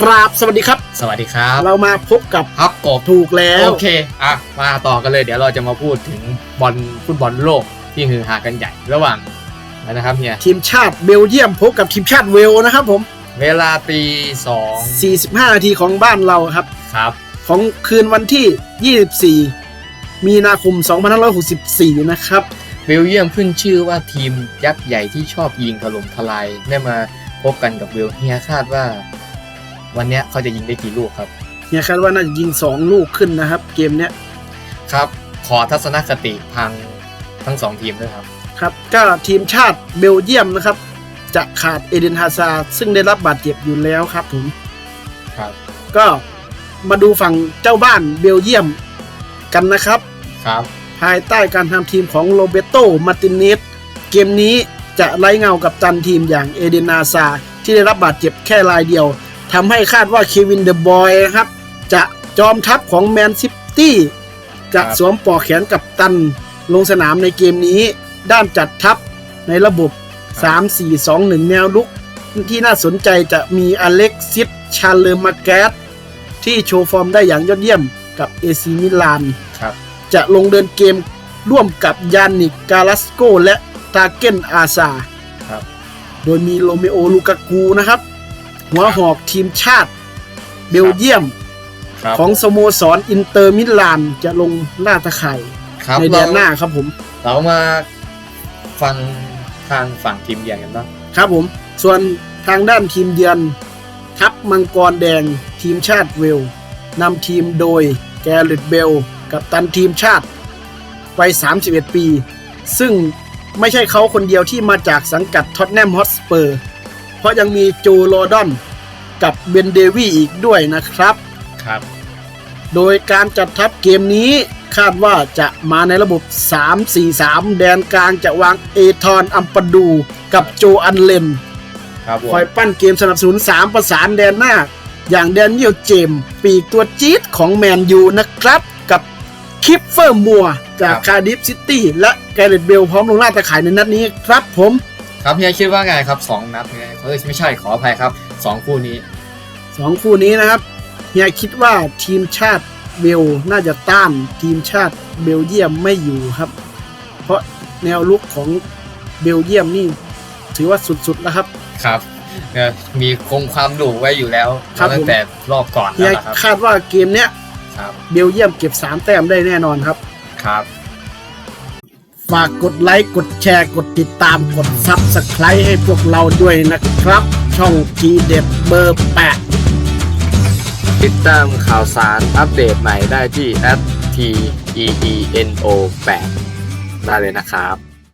กราบสวัสดีครับ สวัสดีครับเรามาพบกับฮับกบถูกแล้วโอเคอะมาต่อกันเลยเดี๋ยวเราจะมาพูดถึงบอลฟุตบอลโลกที่ฮือฮากันใหญ่ระหว่างอะไรนะครับเฮียทีมชาติเบลเยียมพบกับทีมชาติเวลส์นะครับผม เวลาตีสอง45นาทีของบ้านเราครับครับ ของคืนวันที่24มีนาคม2564นะครับเบลเยียมขึ้นชื่อว่าทีมยักษ์ใหญ่ที่ชอบยิงถล่มทลายได้มาพบกันกับเวลเฮียคาดว่า วันเนี้ยเขาจะยิงได้กี่ลูกครับ เนี่ยคาดว่าน่าจะยิง 2 ลูกขึ้นนะครับ เกมเนี้ยครับ ขอทัศนคติทางทั้งสองทีมด้วยครับ ครับก็ทีมชาติเบลเยียมนะครับ จะขาดเอเดนฮาซาร์ซึ่งได้รับบาดเจ็บอยู่แล้วครับผม ครับ ก็มาดูฝั่งเจ้าบ้านเบลเยียมกันนะครับ ครับ ภายใต้การทำทีมของโรเบโตมาร์ตินเนสเกมนี้จะไร้เงากับตันทีมอย่างเอเดนาซาที่ได้รับบาดเจ็บแค่รายเดียว ทำให้คาดว่าเควินเดอะบอยนะครับ จะจอมทัพของแมนซิตี้จะสวมปลอกแขนกับตันลงสนามในเกมนี้ ด้านจัดทัพในระบบ 3-4-2-1 แนวลุก ที่น่าสนใจจะมีอเล็กซิสชาเลอร์มาแกสที่โชว์ฟอร์มได้อย่างยอดเยี่ยมกับเอซีมิลานครับจะลงเดินเกมร่วมกับยานิกกาลัสโกและตาเกนอาซาครับโดยมีโรเมโอลูกากูนะครับ หัวหอกทีมชาติเบลเยียมครับของสโมสรอินเตอร์มิลานจะลงล่าตะไคร่ครับในเดือนหน้าครับผม เรามาฟังทางฝั่งทีมเยือนกันบ้างครับผม ส่วนทางด้านทีมเยือนทัพมังกรแดงทีมชาติเวลนำทีมโดยแกเรตเบล กับตันทีมชาติวัย31 ปี ซึ่งไม่ใช่เขาคนเดียวที่มาจากสังกัดท็อตแนมฮอตสเปอร์ เพราะยังมีโจโรดอนกับเบนเดวีอีกด้วยนะครับ ครับ โดยการจัดทัพเกมนี้คาดว่าจะมาในระบบ 3-4-3 แดนกลางจะวางเอทอนอัมปาดูกับโจอันเลนครับผมคอยปั้นเกมสนับสนุน 3 ประสานแดนหน้า อย่างแดเนียลเจมส์ปีกตัวจี๊ดของแมนยูนะครับ กับคิปเฟอร์มัวจากคาดิฟซิตี้และแกเรตเบลพร้อมลงล่าตะข่ายในนัดนี้ครับผม ครับเฮียคิดว่าไงครับสองนัดไง เฮ้ยไม่ใช่ขออภัยครับสองคู่นี้สองคู่นี้นะครับเฮียคิดว่าทีมชาติเบลน่าจะต้านทีมชาติเบลเยียมไม่อยู่ครับ เพราะแนวลุกของเบลเยียมนี่ถือว่าสุดๆแล้วครับครับเอ่อมีคงความดุไว้อยู่แล้วครับตั้งแต่รอบก่อนเฮีแล้ยวนะครับคาดว่าเกมเนี้ยครับเบลเยียมเก็บ3แต้มได้แน่นอนครับครับ ฝากกดไลค์ กดแชร์ กดติดตาม กดซับสไครต์ให้พวกเราด้วยนะครับ ช่องทีเด็ดเบอร์แปดติดตามข่าวสารอัปเดตใหม่ได้ที่ t e e n o 8ได้เลยนะครับ